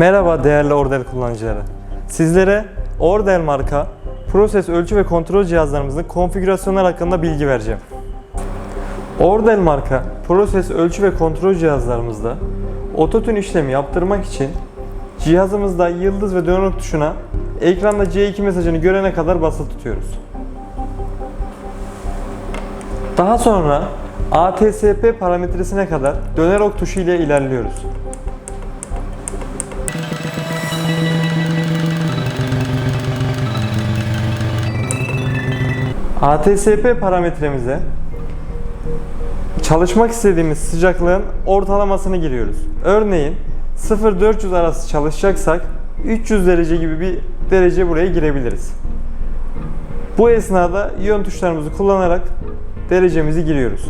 Merhaba değerli Ordel kullanıcıları. Sizlere Ordel marka proses ölçü ve kontrol cihazlarımızın konfigürasyonlar hakkında bilgi vereceğim. Ordel marka proses ölçü ve kontrol cihazlarımızda ototün işlemi yaptırmak için cihazımızda yıldız ve dönük tuşuna ekranda C2 mesajını görene kadar basılı tutuyoruz. Daha sonra ATSP parametresine kadar döner ok tuşu ile ilerliyoruz. ATSP parametremize çalışmak istediğimiz sıcaklığın ortalamasını giriyoruz. Örneğin 0-400 arası çalışacaksak 300 derece gibi bir derece buraya girebiliriz. Bu esnada yön tuşlarımızı kullanarak derecemizi giriyoruz.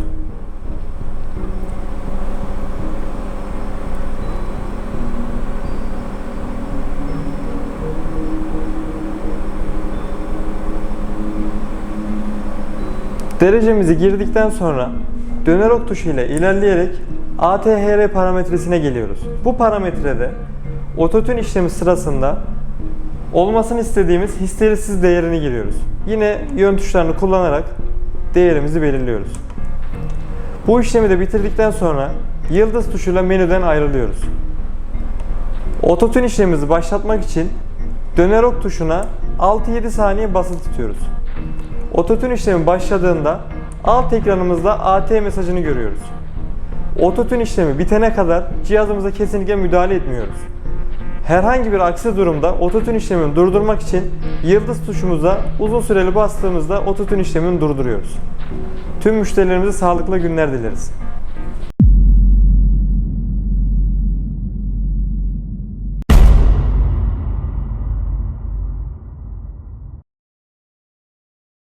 Derecemizi girdikten sonra döner ok tuşu ile ilerleyerek ATHR parametresine geliyoruz. Bu parametrede ototün işlemi sırasında olmasını istediğimiz histerisiz değerini giriyoruz. Yine yön tuşlarını kullanarak değerimizi belirliyoruz. Bu işlemi de bitirdikten sonra yıldız tuşuyla menüden ayrılıyoruz. Ototün işlemimizi başlatmak için döner ok tuşuna 6-7 saniye basılı tutuyoruz. Ototün işlemi başladığında alt ekranımızda AT mesajını görüyoruz. Ototün işlemi bitene kadar cihazımıza kesinlikle müdahale etmiyoruz. Herhangi bir aksi durumda ototün işlemini durdurmak için yıldız tuşumuza uzun süreli bastığımızda ototün işlemini durduruyoruz. Tüm müşterilerimize sağlıklı günler dileriz.